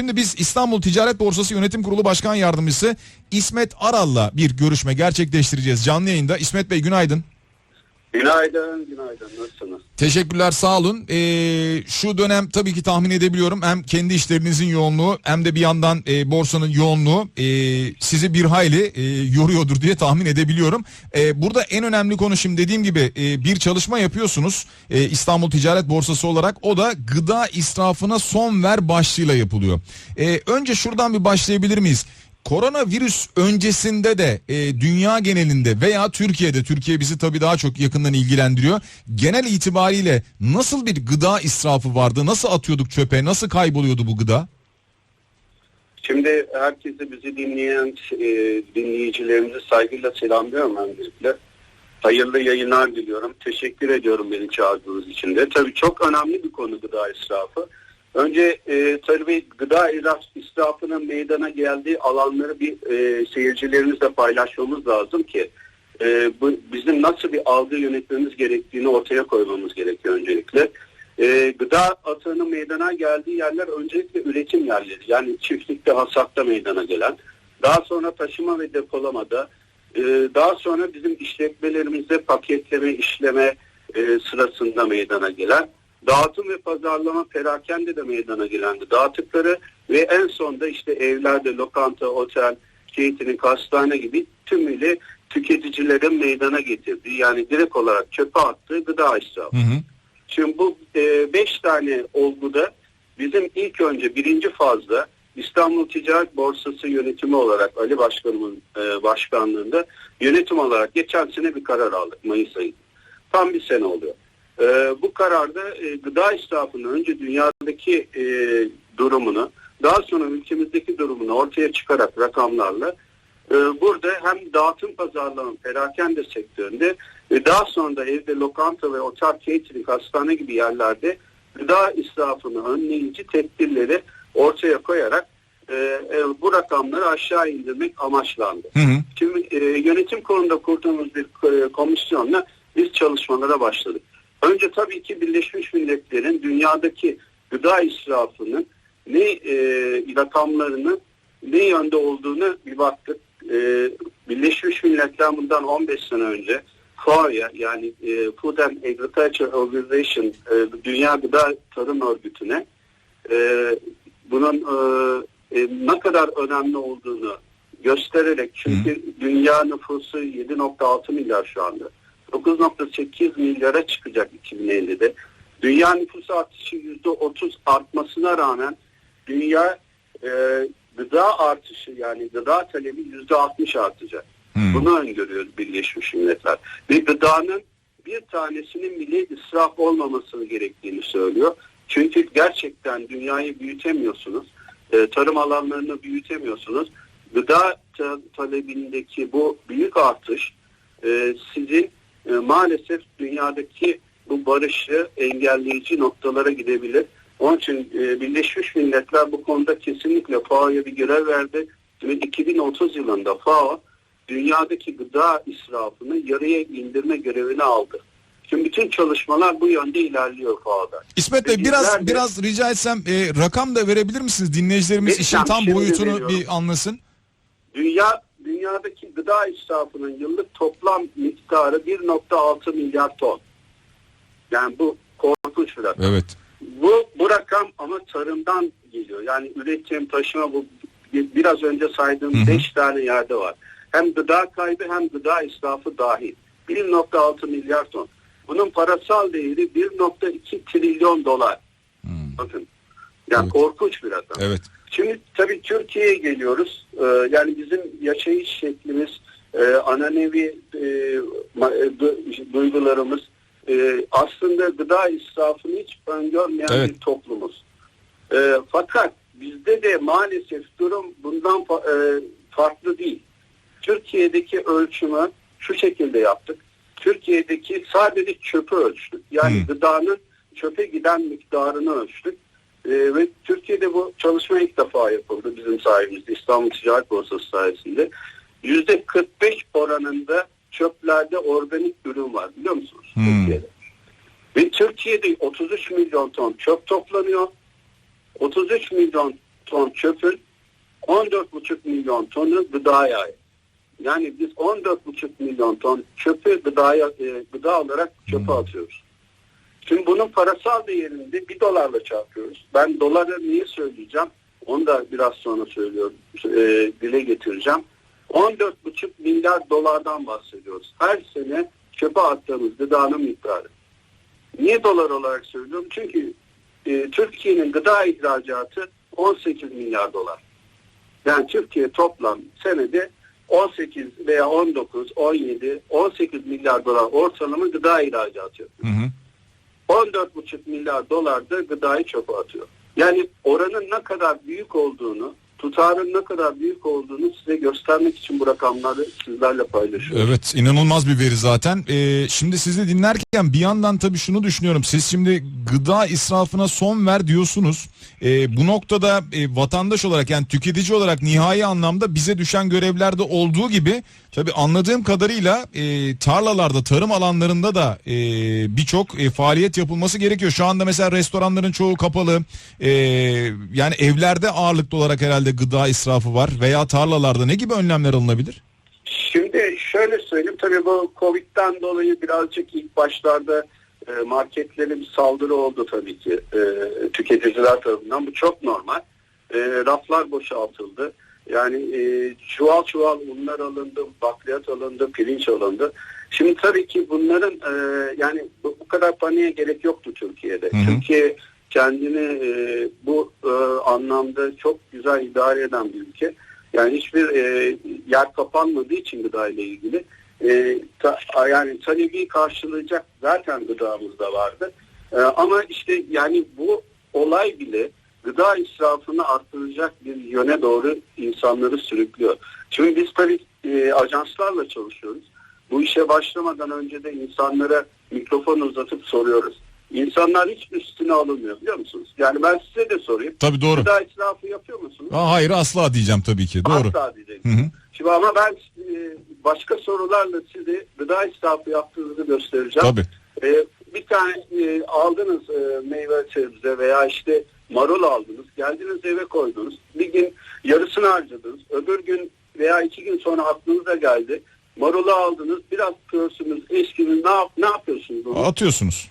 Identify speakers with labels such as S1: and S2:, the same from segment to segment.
S1: Şimdi biz İstanbul Ticaret Borsası Yönetim Kurulu Başkan Yardımcısı İsmet Aral'la bir görüşme gerçekleştireceğiz canlı yayında. İsmet Bey günaydın.
S2: Günaydın, günaydın. Nasılsınız?
S1: Teşekkürler sağ olun. Ee, şu dönem tabii ki tahmin edebiliyorum hem kendi işlerinizin yoğunluğu hem de bir yandan e, borsanın yoğunluğu e, sizi bir hayli e, yoruyordur diye tahmin edebiliyorum. E, burada en önemli konu şimdi dediğim gibi e, bir çalışma yapıyorsunuz e, İstanbul Ticaret Borsası olarak o da gıda israfına son ver başlığıyla yapılıyor. E, önce şuradan bir başlayabilir miyiz? Koronavirüs öncesinde de e, dünya genelinde veya Türkiye'de Türkiye bizi tabii daha çok yakından ilgilendiriyor. Genel itibariyle nasıl bir gıda israfı vardı? Nasıl atıyorduk çöpe? Nasıl kayboluyordu bu gıda?
S2: Şimdi herkese bizi dinleyen e, dinleyicilerimizi saygıyla selamlıyorum öncelikle. Hayırlı yayınlar diliyorum. Teşekkür ediyorum beni çağırdığınız için de. Tabii çok önemli bir konu gıda israfı. Önce e, tabii gıda israfının meydana geldiği alanları bir e, seyircilerimizle paylaşmamız lazım ki e, bu bizim nasıl bir algı yönetmemiz gerektiğini ortaya koymamız gerekiyor öncelikle. E, gıda atığının meydana geldiği yerler öncelikle üretim yerleri. Yani çiftlikte, hasatta meydana gelen. Daha sonra taşıma ve depolamada. E, daha sonra bizim işletmelerimizde paketleme, işleme e, sırasında meydana gelen dağıtım ve pazarlama perakende de meydana gelendi. Dağıtıkları ve en sonda işte evlerde, lokanta, otel, catering, hastane gibi tümüyle tüketicilerin meydana getirdiği yani direkt olarak çöpe attığı gıda israfı.
S1: Hı hı.
S2: Şimdi bu e, beş tane olguda bizim ilk önce birinci fazla İstanbul Ticaret Borsası yönetimi olarak Ali Başkanımın e, başkanlığında yönetim olarak geçen sene bir karar aldık Mayıs ayında. Tam bir sene oluyor. E, bu kararda e, gıda israfının önce dünyadaki e, durumunu daha sonra ülkemizdeki durumunu ortaya çıkarak rakamlarla e, burada hem dağıtım pazarlama perakende sektöründe ve daha sonra da evde lokanta ve otel catering hastane gibi yerlerde gıda israfını önleyici tedbirleri ortaya koyarak e, e, bu rakamları aşağı indirmek amaçlandı.
S1: Hı hı.
S2: Şimdi e, yönetim kurulunda kurduğumuz bir e, komisyonla biz çalışmalara başladık. Önce tabii ki Birleşmiş Milletler'in dünyadaki gıda israfının ne e, rakamlarını ne yönde olduğunu bir baktık. E, Birleşmiş Milletler bundan 15 sene önce FAO'ya yani e, Food and Agriculture Organization e, Dünya Gıda Tarım Örgütü'ne e, bunun e, e, ne kadar önemli olduğunu göstererek çünkü dünya nüfusu 7.6 milyar şu anda. 9.8 milyara çıkacak 2050'de. Dünya nüfusu artışı %30 artmasına rağmen dünya e, gıda artışı yani gıda talebi %60 artacak.
S1: Hmm.
S2: Bunu öngörüyor Birleşmiş Milletler. Ve gıdanın bir tanesinin bile israf olmaması gerektiğini söylüyor. Çünkü gerçekten dünyayı büyütemiyorsunuz. E, tarım alanlarını büyütemiyorsunuz. Gıda ta- talebindeki bu büyük artış e, sizin e, maalesef dünyadaki bu barışı engelleyici noktalara gidebilir. Onun için e, Birleşmiş Milletler bu konuda kesinlikle FAO'ya bir görev verdi. Ve 2030 yılında FAO dünyadaki gıda israfını yarıya indirme görevini aldı. Şimdi bütün çalışmalar bu yönde ilerliyor FAO'da.
S1: İsmet Bey biraz
S2: de-
S1: biraz rica etsem e, rakam da verebilir misiniz? Dinleyicilerimiz işin tam boyutunu
S2: veriyorum.
S1: bir anlasın.
S2: Dünya dünyadaki gıda israfının yıllık toplam miktarı 1.6 milyar ton. Yani bu korkunç bir rakam.
S1: Evet.
S2: Bu, bu rakam ama tarımdan geliyor. Yani üretim, taşıma bu biraz önce saydığım
S1: Hı hı.
S2: 5 tane yerde var. Hem gıda kaybı hem gıda israfı dahil. 1.6 milyar ton. Bunun parasal değeri 1.2 trilyon dolar.
S1: Hmm.
S2: Bakın. Yani
S1: Evet.
S2: korkunç bir rakam.
S1: Evet.
S2: Şimdi tabii Türkiye'ye geliyoruz. Ee, yani bizim yaşayış şeklimiz, e, ananevi e, e, du- duygularımız e, aslında gıda israfını hiç öngörmeyen
S1: Evet.
S2: bir toplumuz. E, fakat bizde de maalesef durum bundan fa- e, farklı değil. Türkiye'deki ölçümü şu şekilde yaptık. Türkiye'deki sadece çöpü ölçtük. Yani
S1: Hmm.
S2: gıdanın çöpe giden miktarını ölçtük. Ee, ve Türkiye'de bu çalışma ilk defa yapıldı bizim sayemizde İstanbul Ticaret Borsası sayesinde. Yüzde 45 oranında çöplerde organik ürün var biliyor musunuz
S1: Hmm.
S2: Türkiye'de? Ve Türkiye'de 33 milyon ton çöp toplanıyor. 33 milyon ton çöpün 14,5 milyon tonu gıdaya ait. Yani biz 14,5 milyon ton çöpü gıdaya, e, gıda olarak çöpe atıyoruz. Şimdi bunun parasal değerini de bir dolarla çarpıyoruz. Ben doları niye söyleyeceğim? Onu da biraz sonra söylüyorum, e, dile getireceğim. 14,5 milyar dolardan bahsediyoruz. Her sene çöpe attığımız gıdanın miktarı. Niye dolar olarak söylüyorum? Çünkü e, Türkiye'nin gıda ihracatı 18 milyar dolar. Yani Türkiye toplam senede 18 veya 19, 17, 18 milyar dolar ortalama gıda ihracatı yapıyor.
S1: Hı hı.
S2: 14,5 milyar dolar da gıdayı çöpe atıyor. Yani oranın ne kadar büyük olduğunu, tutarın ne kadar büyük olduğunu size göstermek için bu rakamları sizlerle paylaşıyorum.
S1: Evet inanılmaz bir veri zaten. Ee, şimdi sizi dinlerken bir yandan tabii şunu düşünüyorum. Siz şimdi gıda israfına son ver diyorsunuz. Ee, bu noktada e, vatandaş olarak yani tüketici olarak nihai anlamda bize düşen görevlerde olduğu gibi tabii anladığım kadarıyla e, tarlalarda tarım alanlarında da e, birçok e, faaliyet yapılması gerekiyor. Şu anda mesela restoranların çoğu kapalı. E, yani evlerde ağırlıklı olarak herhalde gıda israfı var veya tarlalarda ne gibi önlemler alınabilir?
S2: Şimdi şöyle söyleyeyim tabii bu Covid'den dolayı birazcık ilk başlarda e, marketlere bir saldırı oldu tabii ki e, tüketiciler tarafından. Bu çok normal. E, raflar boşaltıldı. Yani e, çuval çuval unlar alındı, bakliyat alındı, pirinç alındı. Şimdi tabii ki bunların e, yani bu, bu kadar paniğe gerek yoktu Türkiye'de.
S1: Hı hı.
S2: Türkiye kendini e, bu anlamda çok güzel idare eden bir ülke. Yani hiçbir e, yer kapanmadığı için gıda ile ilgili e, ta- yani talebi karşılayacak zaten gıdamız da vardı. E, ama işte yani bu olay bile gıda israfını arttıracak bir yöne doğru insanları sürüklüyor. Şimdi biz tabii e, ajanslarla çalışıyoruz. Bu işe başlamadan önce de insanlara mikrofon uzatıp soruyoruz. İnsanlar hiç üstüne alınmıyor biliyor musunuz? Yani ben size de sorayım.
S1: Tabii doğru.
S2: Gıda israfı yapıyor musunuz?
S1: Aa, hayır asla diyeceğim tabii ki. Doğru.
S2: Asla diyecek.
S1: Hı hı.
S2: Şimdi ama ben e, başka sorularla size gıda israfı yaptığınızı göstereceğim.
S1: Tabii.
S2: E, bir tane e, aldınız e, meyve sebze veya işte marul aldınız. Geldiniz eve koydunuz. Bir gün yarısını harcadınız. Öbür gün veya iki gün sonra aklınıza geldi. Marulu aldınız. Biraz pörsünüz, eşkiniz. Ne, yap, ne yapıyorsunuz? onu?
S1: Atıyorsunuz.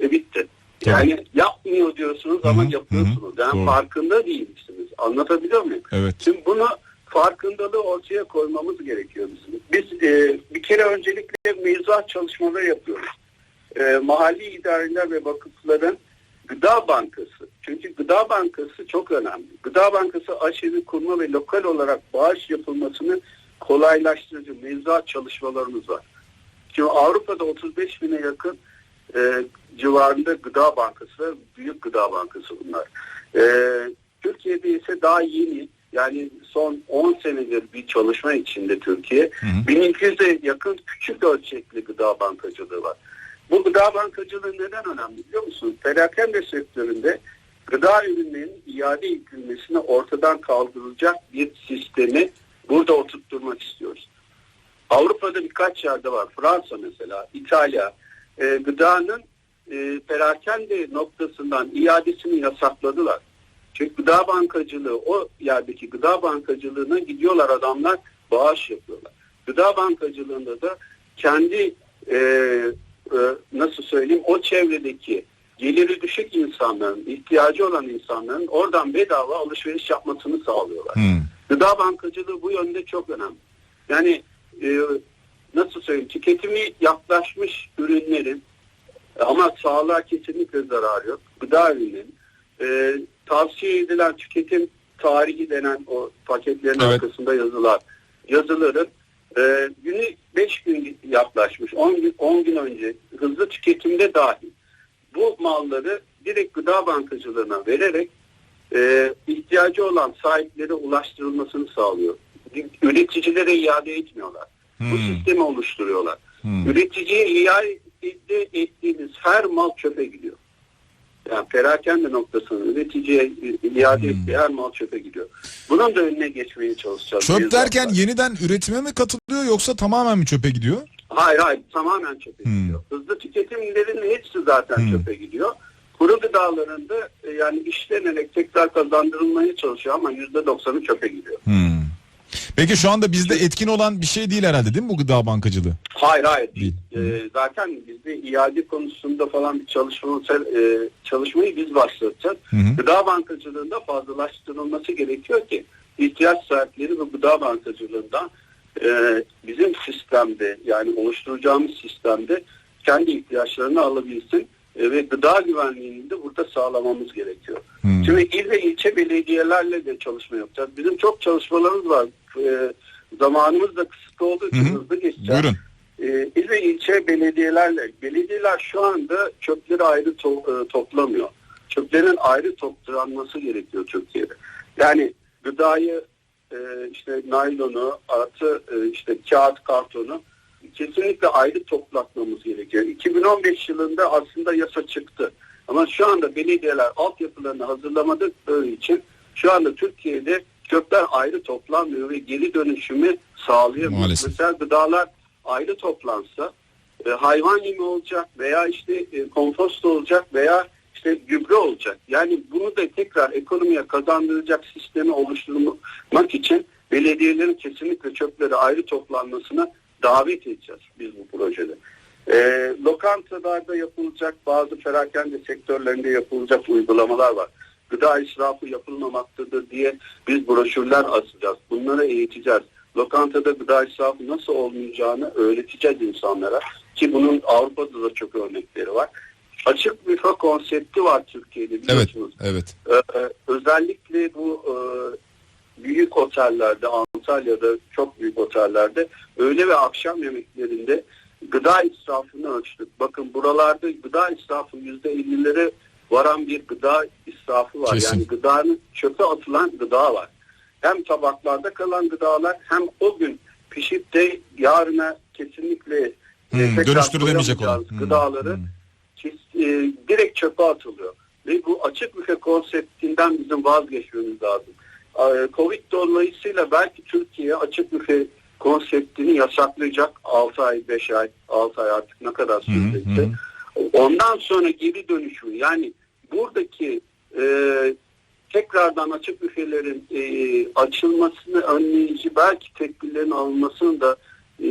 S2: E bitti. Yani yapmıyor diyorsunuz ama
S1: Hı hı,
S2: yapıyorsunuz. Yani
S1: Doğru.
S2: farkında değilsiniz. Anlatabiliyor muyum?
S1: Evet.
S2: Şimdi bunu farkındalığı ortaya koymamız gerekiyor bizim. Biz e, bir kere öncelikle mevzuat çalışmaları yapıyoruz. E, mahalli idareler ve vakıfların gıda bankası. Çünkü gıda bankası çok önemli. Gıda bankası aşevi kurma ve lokal olarak bağış yapılmasını kolaylaştırıcı mevzuat çalışmalarımız var. Şimdi Avrupa'da 35 bine yakın e, civarında gıda bankası ve büyük gıda bankası bunlar. E, Türkiye'de ise daha yeni yani son 10 senedir bir çalışma içinde Türkiye.
S1: Hı hı.
S2: 1200'e yakın küçük ölçekli gıda bankacılığı var. Bu gıda bankacılığı neden önemli biliyor musunuz? Perakende sektöründe gıda ürünlerinin iade edilmesini ortadan kaldırılacak bir sistemi burada oturtturmak istiyoruz. Avrupa'da birkaç yerde var. Fransa mesela, İtalya e, gıdanın e, perakende noktasından iadesini yasakladılar. Çünkü gıda bankacılığı o yerdeki gıda bankacılığına gidiyorlar adamlar bağış yapıyorlar. Gıda bankacılığında da kendi e, e, nasıl söyleyeyim o çevredeki geliri düşük insanların, ihtiyacı olan insanların oradan bedava alışveriş yapmasını sağlıyorlar.
S1: Hı.
S2: Gıda bankacılığı bu yönde çok önemli. Yani e, nasıl söyleyeyim tüketimi yaklaşmış ürünlerin ama sağlığa kesinlikle zararı yok. Gıda ürünlerin e, tavsiye edilen tüketim tarihi denen o paketlerin
S1: Evet.
S2: arkasında yazılar yazıların e, günü 5 gün yaklaşmış 10 gün, 10 gün önce hızlı tüketimde dahil bu malları direkt gıda bankacılığına vererek e, ihtiyacı olan sahiplere ulaştırılmasını sağlıyor. Üreticilere iade etmiyorlar. Bu
S1: Hmm.
S2: sistemi oluşturuyorlar.
S1: Hmm.
S2: Üreticiye iade ettiğiniz her mal çöpe gidiyor. Yani perakende noktasını üreticiye iade
S1: Hmm.
S2: ettiği her mal çöpe gidiyor. Bunun da önüne geçmeye çalışacağız.
S1: Çöp derken
S2: zaten.
S1: yeniden üretime mi katılıyor yoksa tamamen mi çöpe gidiyor?
S2: Hayır hayır tamamen çöpe
S1: Hmm.
S2: gidiyor. Hızlı tüketimlerin hepsi zaten
S1: Hmm.
S2: çöpe gidiyor. Kuru gıdalarında e, yani işlenerek tekrar kazandırılmaya çalışıyor ama %90'ı çöpe gidiyor.
S1: Hmm. Peki şu anda bizde etkin olan bir şey değil herhalde değil mi bu gıda bankacılığı?
S2: Hayır hayır.
S1: Değil.
S2: Ee, zaten bizde iade konusunda falan bir çalışma e, çalışmayı biz başlatacağız.
S1: Hı hı.
S2: Gıda bankacılığında fazlalaştırılması gerekiyor ki ihtiyaç sahipleri bu gıda bankacılığından e, bizim sistemde yani oluşturacağımız sistemde kendi ihtiyaçlarını alabilsin ve gıda güvenliğini de burada sağlamamız gerekiyor.
S1: Hmm.
S2: Şimdi il ve ilçe belediyelerle de çalışma yapacağız. Bizim çok çalışmalarımız var. E, zamanımız da kısıtlı olduğu için
S1: hı.
S2: hızlı geçeceğiz.
S1: Buyurun.
S2: E, il ve ilçe belediyelerle, belediyeler şu anda çöpleri ayrı to- e, toplamıyor. Çöplerin ayrı toplanması gerekiyor Türkiye'de. Yani gıdayı, e, işte naylonu, artı e, işte kağıt, kartonu kesinlikle ayrı toplatmamız gerekiyor. 2015 yılında aslında yasa çıktı. Ama şu anda belediyeler altyapılarını hazırlamadıkları için şu anda Türkiye'de çöpler ayrı toplanmıyor ve geri dönüşümü sağlayamıyor.
S1: Maalesef.
S2: Mesela gıdalar ayrı toplansa e, hayvan yemi olacak veya işte e, kompost olacak veya işte gübre olacak. Yani bunu da tekrar ekonomiye kazandıracak sistemi oluşturmak için belediyelerin kesinlikle çöpleri ayrı toplanmasına davet edeceğiz biz bu projede. E, lokantalarda yapılacak bazı perakende sektörlerinde yapılacak uygulamalar var. Gıda israfı yapılmamaktadır diye biz broşürler asacağız. Bunları eğiteceğiz. Lokantada gıda israfı nasıl olmayacağını öğreteceğiz insanlara. Ki bunun Avrupa'da da çok örnekleri var. Açık büfe konsepti var Türkiye'de
S1: Evet.
S2: biliyorsunuz.
S1: Evet.
S2: Ee, özellikle bu e, büyük otellerde, Antalya'da çok büyük otellerde öğle ve akşam yemeklerinde gıda israfını ölçtük. Bakın buralarda gıda israfı yüzde 50'lere varan bir gıda israfı var.
S1: Kesin.
S2: Yani gıdanın çöpe atılan gıda var. Hem tabaklarda kalan gıdalar hem o gün pişip de yarına kesinlikle e,
S1: Hmm, dönüştürülemeyecek olan. Hmm,
S2: gıdaları
S1: hmm.
S2: kes- e, direkt çöpe atılıyor. Ve bu açık büfe konseptinden bizim vazgeçmemiz lazım. E, Covid dolayısıyla belki Türkiye açık büfe konseptini yasaklayacak 6 ay, 5 ay, 6 ay artık ne kadar sürecekse. Ondan sonra geri dönüşümü yani buradaki e, tekrardan açık büfelerin e, açılmasını önleyici belki tedbirlerin alınmasını da e,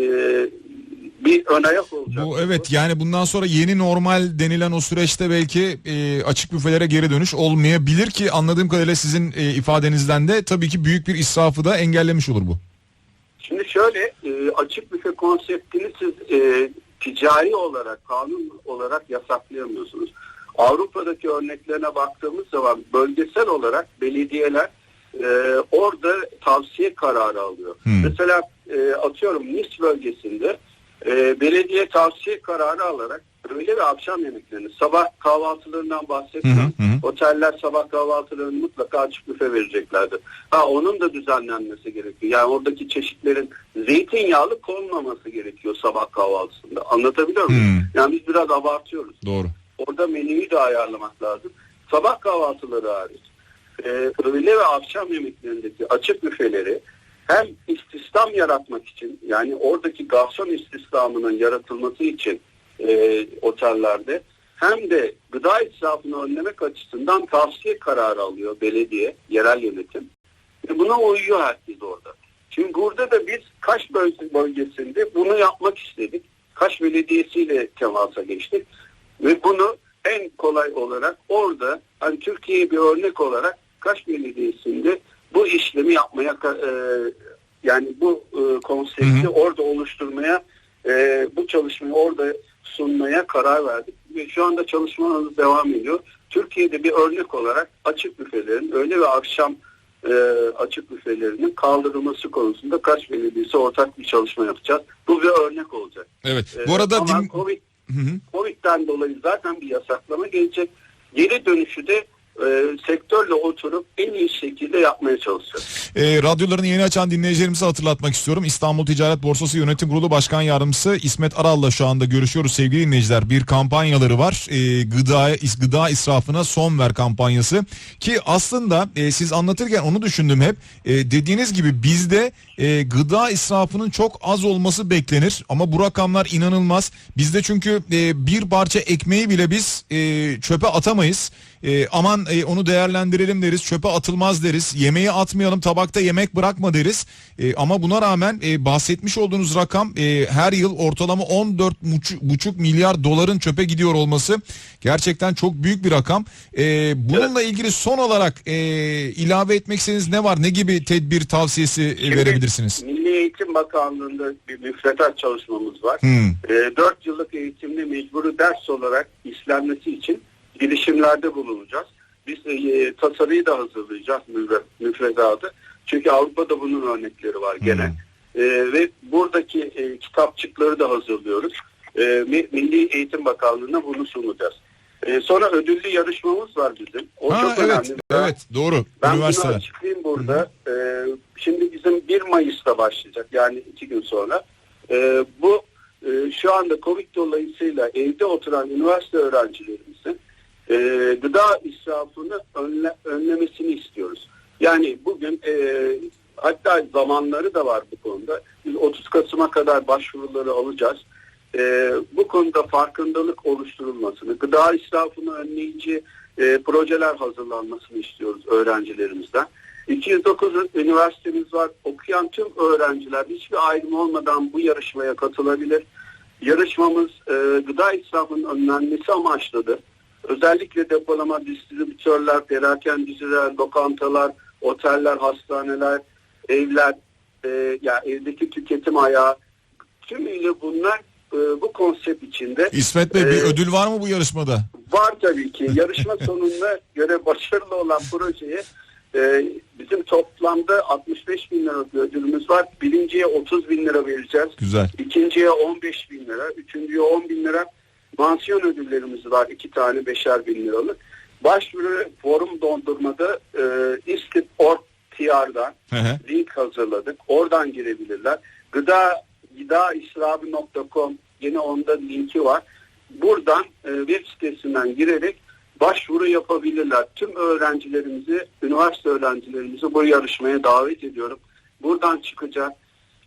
S2: bir ön ayak olacak.
S1: Bu evet yani bundan sonra yeni normal denilen o süreçte belki e, açık büfelere geri dönüş olmayabilir ki anladığım kadarıyla sizin e, ifadenizden de tabii ki büyük bir israfı da engellemiş olur bu.
S2: Şimdi şöyle e, açık büfe konseptini siz e, ticari olarak, kanun olarak yasaklayamıyorsunuz. Avrupa'daki örneklerine baktığımız zaman bölgesel olarak belediyeler e, orada tavsiye kararı alıyor.
S1: Hmm.
S2: Mesela e, atıyorum Nice bölgesinde e, belediye tavsiye kararı alarak öğle ve akşam yemeklerini sabah kahvaltılarından bahsetmiyorum.
S1: Hı hı, hı.
S2: Oteller sabah kahvaltılarını mutlaka açık büfe vereceklerdir. Ha onun da düzenlenmesi gerekiyor. Yani oradaki çeşitlerin zeytinyağlı konmaması gerekiyor sabah kahvaltısında. Anlatabiliyor muyum?
S1: Hmm.
S2: Yani biz biraz abartıyoruz.
S1: Doğru.
S2: Orada menüyü de ayarlamak lazım. Sabah kahvaltıları hariç. e, öğle ve akşam yemeklerindeki açık büfeleri hem istihdam yaratmak için yani oradaki garson istihdamının yaratılması için e, otellerde hem de gıda israfını önlemek açısından tavsiye kararı alıyor belediye, yerel yönetim. Ve buna uyuyor herkes orada. Şimdi burada da biz Kaş bölge- bölgesinde bunu yapmak istedik. Kaş Belediyesi'yle temasa geçtik. Ve bunu en kolay olarak orada hani Türkiye'ye bir örnek olarak Kaş Belediyesi'nde bu işlemi yapmaya e, yani bu e, konsepti
S1: Hı hı.
S2: orada oluşturmaya e, bu çalışmayı orada sunmaya karar verdik. Ve şu anda çalışmalarımız devam ediyor. Türkiye'de bir örnek olarak açık büfelerin öğle ve akşam e, açık büfelerinin kaldırılması konusunda Kaş Belediyesi ortak bir çalışma yapacağız. Bu bir örnek olacak.
S1: Evet.
S2: E,
S1: Bu arada
S2: ama
S1: din...
S2: Covid
S1: Hı hı.
S2: Covid'den dolayı zaten bir yasaklama gelecek. Geri dönüşü de e, sektörle oturup en iyi şekilde yapmaya çalışacağız.
S1: E, radyolarını yeni açan dinleyicilerimize hatırlatmak istiyorum. İstanbul Ticaret Borsası Yönetim Kurulu Başkan Yardımcısı İsmet Aral'la şu anda görüşüyoruz sevgili dinleyiciler. Bir kampanyaları var. E, gıda, gıda israfına son ver kampanyası. Ki aslında e, siz anlatırken onu düşündüm hep. E, dediğiniz gibi bizde e, gıda israfının çok az olması beklenir. Ama bu rakamlar inanılmaz. Bizde çünkü e, bir parça ekmeği bile biz e, çöpe atamayız. E, aman e, onu değerlendirelim deriz. Çöpe atılmaz deriz. Yemeği atmayalım tabakta yemek bırakma deriz. E, ama buna rağmen e, bahsetmiş olduğunuz rakam e, her yıl ortalama 14,5 milyar doların çöpe gidiyor olması gerçekten çok büyük bir rakam. E, bununla ilgili son olarak e, ilave etmek istediğiniz ne var? Ne gibi tedbir tavsiyesi e,
S2: Şimdi
S1: verebilirsiniz?
S2: Milli Eğitim Bakanlığı'nda bir müfredat çalışmamız var.
S1: Hmm.
S2: E, 4 yıllık eğitimde mecburi ders olarak işlenmesi için girişimlerde bulunacağız. Biz e, tasarıyı da hazırlayacağız müfre- müfredatı. Çünkü Avrupa'da bunun örnekleri var gene. E, ve buradaki e, kitapçıkları da hazırlıyoruz. E, Mi- Milli Eğitim Bakanlığı'na bunu sunacağız. E, sonra ödüllü yarışmamız var bizim. O
S1: Ha,
S2: çok
S1: evet,
S2: önemli.
S1: evet doğru.
S2: Ben bunu
S1: Üniversiteler.
S2: açıklayayım burada. Ee, şimdi bizim 1 Mayıs'ta başlayacak yani iki gün sonra. Ee, bu e, şu anda Covid dolayısıyla evde oturan üniversite öğrencilerimizin e, gıda israfını önle, önlemesini istiyoruz. Yani bugün e, hatta zamanları da var bu konuda. Biz 30 Kasım'a kadar başvuruları alacağız. E, bu konuda farkındalık oluşturulmasını, gıda israfını önleyici e, projeler hazırlanmasını istiyoruz öğrencilerimizden. 209 üniversitemiz var. Okuyan tüm öğrenciler hiçbir ayrım olmadan bu yarışmaya katılabilir. Yarışmamız e, gıda israfının önlenmesi amaçlıdır. Özellikle depolama, distribütörler, perakendiciler, lokantalar, oteller, hastaneler, evler, e, ya evdeki tüketim ayağı tümüyle bunlar e, bu konsept içinde
S1: İsmet Bey bir
S2: Ee,
S1: ödül var mı bu yarışmada?
S2: Var tabii ki. Yarışma sonuna göre başarılı olan projeye e, bizim toplamda 65 bin lira bir ödülümüz var. Birinciye 30 bin lira vereceğiz.
S1: Güzel.
S2: İkinciye 15 bin lira. Üçüncüye 10 bin lira. Mansiyon ödüllerimiz var. iki tane beşer bin liralık. Başvuru forum dondurmada e, istip.org.tr'dan
S1: Hı hı.
S2: link hazırladık. Oradan girebilirler. Gıda gıdaisrabi.com yine onda linki var. Buradan e, web sitesinden girerek başvuru yapabilirler. Tüm öğrencilerimizi, üniversite öğrencilerimizi bu yarışmaya davet ediyorum. Buradan çıkacak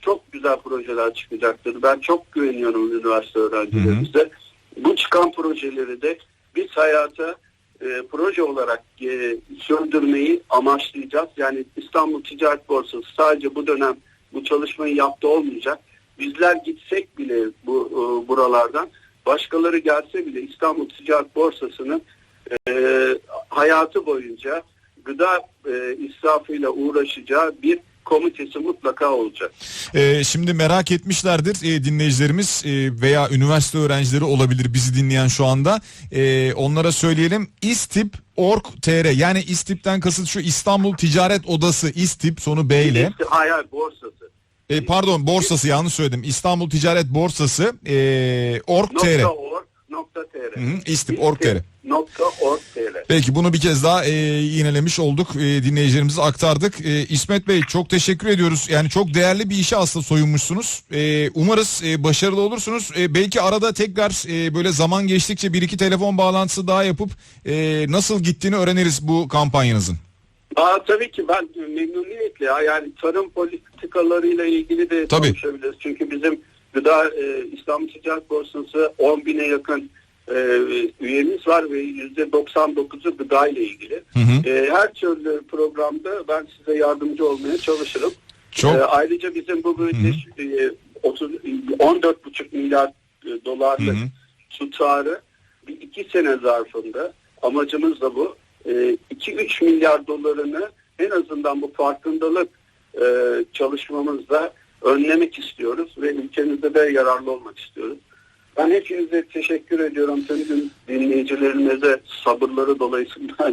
S2: çok güzel projeler çıkacaktır. Ben çok güveniyorum üniversite öğrencilerimize. Bu çıkan projeleri de biz hayata e, proje olarak e, sürdürmeyi amaçlayacağız. Yani İstanbul Ticaret Borsası sadece bu dönem bu çalışmayı yaptı olmayacak. Bizler gitsek bile bu e, buralardan başkaları gelse bile İstanbul Ticaret Borsası'nın e, hayatı boyunca gıda e, israfıyla uğraşacağı bir komitesi mutlaka olacak.
S1: Ee, şimdi merak etmişlerdir e, dinleyicilerimiz e, veya üniversite öğrencileri olabilir bizi dinleyen şu anda. E, onlara söyleyelim istip.org.tr yani istipten kasıt şu İstanbul Ticaret Odası istip sonu B ile.
S2: Hayır, hayır borsası.
S1: E, pardon borsası yanlış söyledim. İstanbul Ticaret Borsası e, org.tr. İstip.org.tr.
S2: Nokta org tr.
S1: Peki bunu bir kez daha e, yinelemiş olduk. E, dinleyicilerimize aktardık. E, İsmet Bey çok teşekkür ediyoruz. Yani çok değerli bir işe aslında soyunmuşsunuz. E, umarız e, başarılı olursunuz. E, belki arada tekrar e, böyle zaman geçtikçe bir iki telefon bağlantısı daha yapıp e, nasıl gittiğini öğreniriz bu kampanyanızın.
S2: Aa, tabii ki ben memnuniyetle ya. yani tarım politikalarıyla ilgili de
S1: Tabii.
S2: konuşabiliriz. Çünkü bizim gıda e, İstanbul Ticaret Borsası 10 bine yakın e, üyemiz var ve %99'u gıda ile ilgili.
S1: Hı hı.
S2: E, her türlü programda ben size yardımcı olmaya çalışırım.
S1: Çok
S2: E, ayrıca bizim bu müthiş e, 30 14,5 milyar e, dolarlık
S1: Hı hı.
S2: tutarı bir iki sene zarfında amacımız da bu. 2-3 milyar dolarını en azından bu farkındalık e, çalışmamızda önlemek istiyoruz ve ülkemizde de yararlı olmak istiyoruz. Ben hepinize teşekkür ediyorum. Tüm dinleyicilerimize sabırları dolayısıyla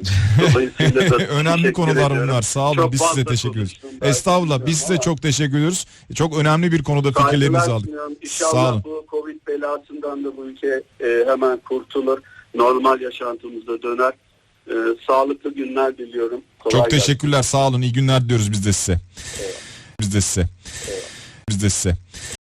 S2: dolayısıyla da
S1: önemli konular
S2: ediyorum.
S1: bunlar. Sağ olun
S2: Çok
S1: biz size teşekkür ederiz. Estağfurullah biz size çok teşekkür ediyoruz. Çok önemli bir konuda fikirlerinizi aldık.
S2: sunuyorum.
S1: Sağ
S2: İnşallah
S1: olun.
S2: bu Covid belasından da bu ülke e, hemen kurtulur. Normal yaşantımızda döner. Ee, sağlıklı günler diliyorum. Kolay
S1: Çok
S2: gelsin.
S1: teşekkürler sağ olun iyi günler diyoruz biz de size. Biz de size. Biz de size.